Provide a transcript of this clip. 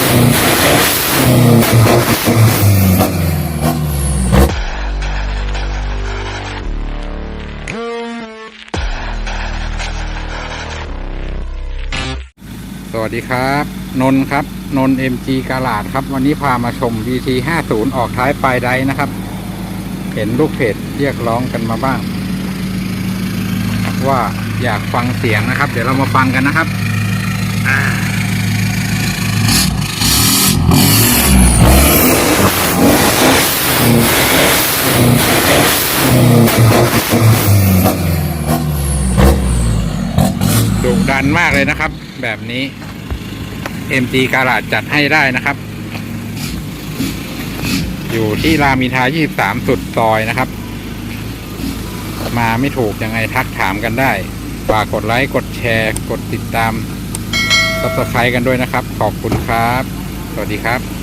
สวัสดีครับ นนท์ครับ นนเอ็มจีกาลาดครับ วันนี้พามาชม VT 50ออกท้ายปลายไดนะครับ เห็นลูกเพจเรียกร้องกันมาบ้าง ว่าอยากฟังเสียงนะครับ เดี๋ยวเรามาฟังกันนะครับ อ่า ดุดันมากเลยนะครับ แบบนี้ MG กาลาดจัดให้ได้นะครับ อยู่ที่รามินทา23 สุดซอยนะครับ มาไม่ถูกยังไงทักถามกันได้ฝากกดไลค์ กดแชร์ กดติดตาม subscribe กันด้วยนะครับ ขอบคุณครับ สวัสดีครับ